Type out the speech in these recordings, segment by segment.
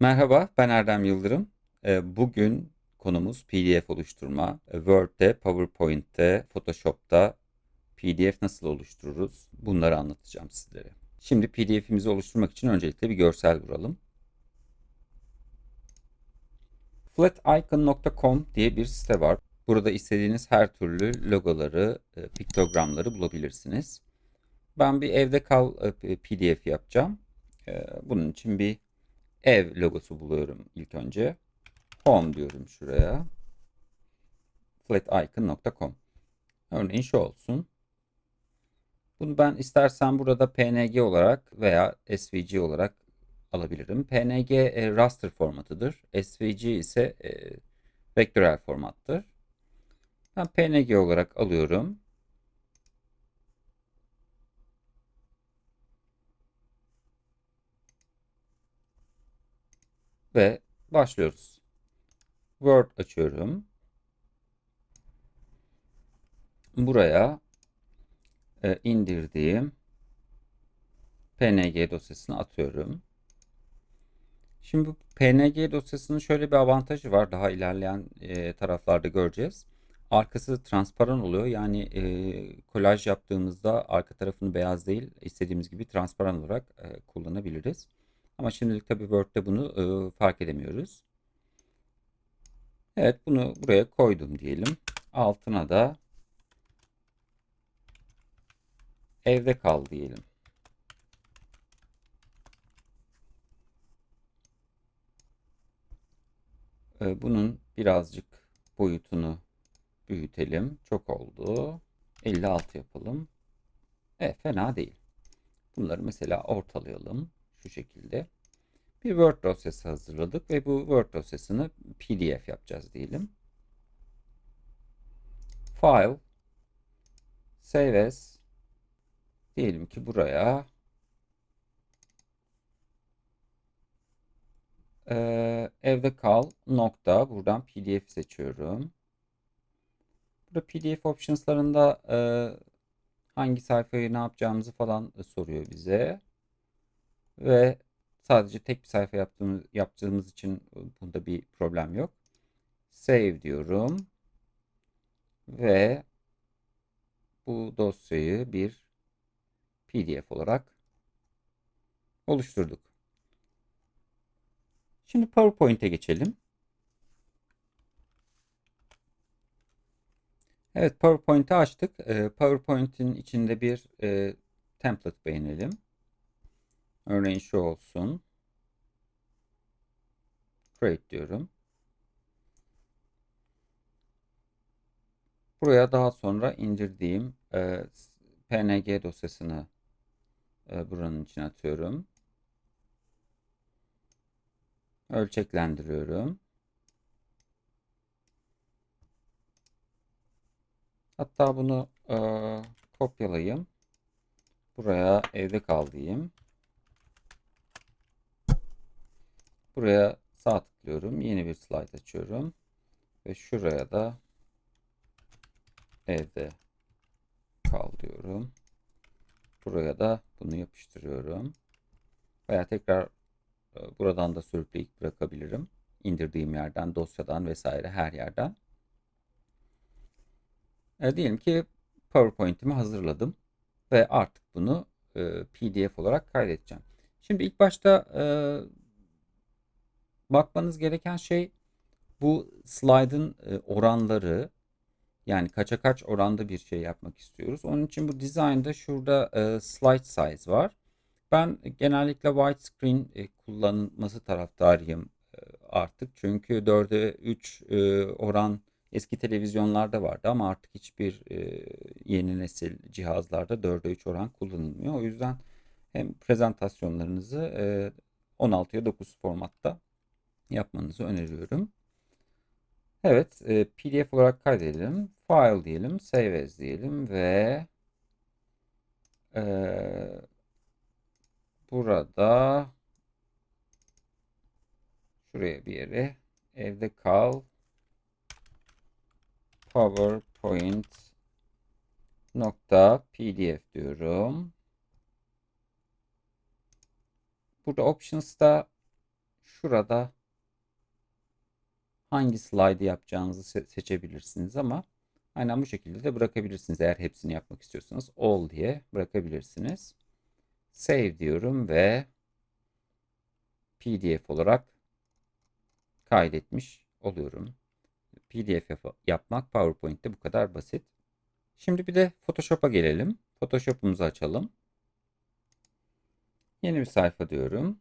Merhaba, ben Erdem Yıldırım. Ee, Bugün konumuz PDF oluşturma. Ee, Word'de, PowerPoint'te, Photoshop'ta PDF nasıl oluştururuz? Bunları anlatacağım sizlere. Şimdi PDF'imizi oluşturmak için öncelikle bir görsel vuralım. flaticon.com diye bir site var. Burada istediğiniz her türlü logoları, e, piktogramları bulabilirsiniz. Ben bir evde kal e, PDF yapacağım. Ee, Bunun için bir ev logosu buluyorum ilk önce. Home diyorum şuraya. flaticon.com Örneğin şu olsun. Bunu ben istersen burada PNG olarak veya SVG olarak alabilirim. PNG e, raster formatıdır. SVG ise e, vektörel formattır. Ben PNG olarak alıyorum. Ve başlıyoruz. Word açıyorum. Buraya e, indirdiğim PNG dosyasını atıyorum. Şimdi bu PNG dosyasının şöyle bir avantajı var. Daha ilerleyen e, taraflarda göreceğiz. Arkası transparan oluyor. Yani e, kolaj yaptığımızda arka tarafını beyaz değil, istediğimiz gibi transparan olarak e, kullanabiliriz. Ama şimdilik tabii Word'de bunu e, fark edemiyoruz. Evet bunu buraya koydum diyelim. Altına da evde kal diyelim. E, bunun birazcık boyutunu büyütelim. Çok oldu. 56 yapalım. Evet fena değil. Bunları mesela ortalayalım. Şu şekilde. Bir Word dosyası hazırladık ve bu Word dosyasını PDF yapacağız diyelim. File Save as diyelim ki buraya e, evde kal nokta buradan PDF seçiyorum. Burada PDF optionslarında e, hangi sayfayı ne yapacağımızı falan soruyor bize. Ve sadece tek bir sayfa yaptığımız, yaptığımız için bunda bir problem yok. Save diyorum. Ve bu dosyayı bir PDF olarak oluşturduk. Şimdi PowerPoint'e geçelim. Evet PowerPoint'i açtık. Ee, PowerPoint'in içinde bir e, template beğenelim. Örneğin şu olsun. Create diyorum. Buraya daha sonra indirdiğim e, PNG dosyasını e, buranın içine atıyorum. Ölçeklendiriyorum. Hatta bunu e, kopyalayayım. Buraya evde kal diyeyim. Buraya sağ tıklıyorum. Yeni bir slide açıyorum. Ve şuraya da evde kal diyorum. Buraya da bunu yapıştırıyorum. Veya tekrar e, buradan da sürükleyip bırakabilirim. İndirdiğim yerden, dosyadan vesaire her yerden. E, diyelim ki PowerPoint'imi hazırladım ve artık bunu e, PDF olarak kaydedeceğim. Şimdi ilk başta e, bakmanız gereken şey bu slide'ın e, oranları yani kaça kaç oranda bir şey yapmak istiyoruz. Onun için bu design'da şurada e, slide size var. Ben genellikle widescreen e, kullanılması taraftarıyım artık. Çünkü 4'e 3 e, oran eski televizyonlarda vardı ama artık hiçbir yeni nesil cihazlarda 4'e 3 oran kullanılmıyor. O yüzden hem prezentasyonlarınızı e, 16'ya 9 formatta yapmanızı öneriyorum. Evet, e, PDF olarak kaydedelim. File diyelim, Save As diyelim ve e, burada şuraya bir yere evde kal PowerPoint nokta PDF diyorum. Burada options'ta şurada hangi slide'ı yapacağınızı se- seçebilirsiniz ama aynen bu şekilde de bırakabilirsiniz eğer hepsini yapmak istiyorsanız. All diye bırakabilirsiniz. Save diyorum ve PDF olarak kaydetmiş oluyorum. PDF yap- yapmak PowerPoint'te bu kadar basit. Şimdi bir de Photoshop'a gelelim. Photoshop'umuzu açalım. Yeni bir sayfa diyorum.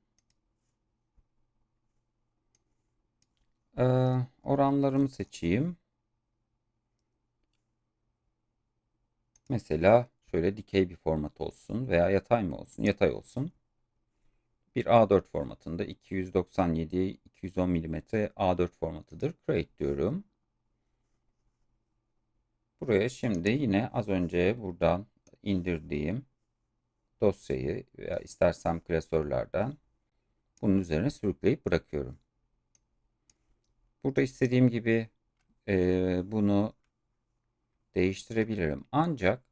Ee, oranlarımı seçeyim. Mesela şöyle dikey bir format olsun veya yatay mı olsun? Yatay olsun. Bir A4 formatında 297 210 mm A4 formatıdır. Create diyorum. Buraya şimdi yine az önce buradan indirdiğim dosyayı veya istersem klasörlerden bunun üzerine sürükleyip bırakıyorum. Burada istediğim gibi e, bunu değiştirebilirim. Ancak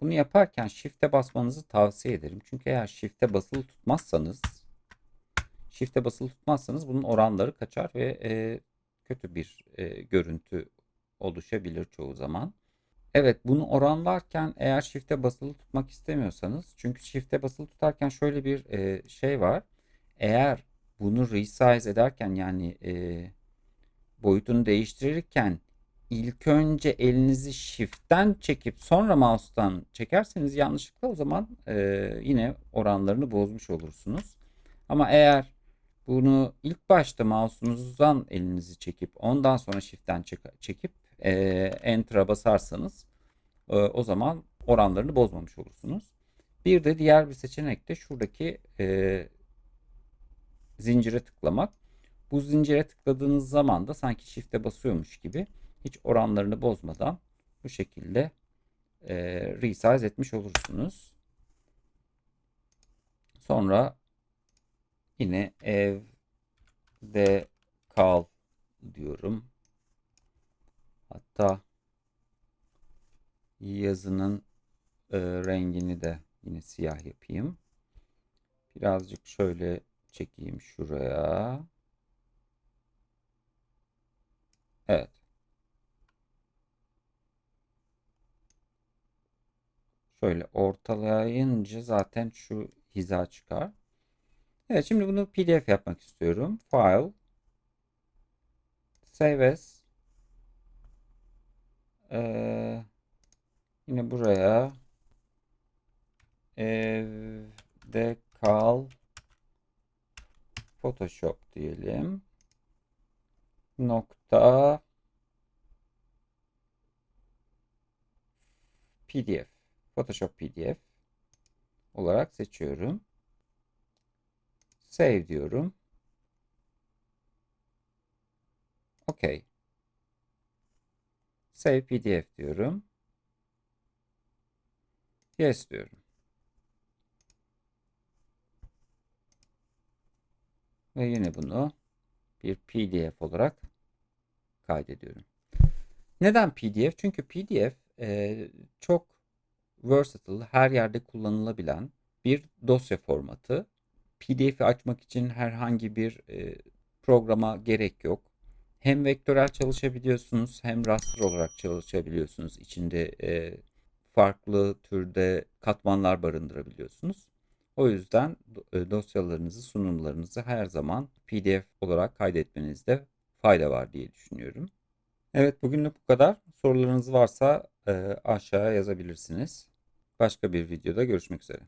bunu yaparken Shift'e basmanızı tavsiye ederim. Çünkü eğer Shift'e basılı tutmazsanız Shift'e basılı tutmazsanız bunun oranları kaçar ve e, kötü bir e, görüntü oluşabilir çoğu zaman. Evet bunu oranlarken eğer Shift'e basılı tutmak istemiyorsanız çünkü Shift'e basılı tutarken şöyle bir e, şey var. Eğer bunu resize ederken yani e, boyutunu değiştirirken ilk önce elinizi shift'ten çekip sonra mouse'tan çekerseniz yanlışlıkla o zaman e, yine oranlarını bozmuş olursunuz. Ama eğer bunu ilk başta mouse'unuzdan elinizi çekip ondan sonra shift'ten çek- çekip e, enter'a basarsanız e, o zaman oranlarını bozmamış olursunuz. Bir de diğer bir seçenek de şuradaki e, zincire tıklamak. Bu zincire tıkladığınız zaman da sanki shift'e basıyormuş gibi hiç oranlarını bozmadan bu şekilde e, resize etmiş olursunuz. Sonra yine evde kal diyorum. Hatta yazının e, rengini de yine siyah yapayım. Birazcık şöyle çekeyim şuraya. Evet. Şöyle ortalayınca zaten şu hiza çıkar. Evet şimdi bunu PDF yapmak istiyorum. File Save as ee, yine buraya evde kal Photoshop diyelim. Nokta PDF. Photoshop PDF olarak seçiyorum. Save diyorum. OK. Save PDF diyorum. Yes diyorum. Ve yine bunu bir PDF olarak kaydediyorum. Neden PDF? Çünkü PDF e, çok versatile, her yerde kullanılabilen bir dosya formatı. PDF'i açmak için herhangi bir e, programa gerek yok. Hem vektörel çalışabiliyorsunuz hem raster olarak çalışabiliyorsunuz. İçinde e, farklı türde katmanlar barındırabiliyorsunuz. O yüzden e, dosyalarınızı, sunumlarınızı her zaman PDF olarak kaydetmenizde fayda var diye düşünüyorum. Evet bugünlük bu kadar. Sorularınız varsa e, aşağıya yazabilirsiniz. Başka bir videoda görüşmek üzere.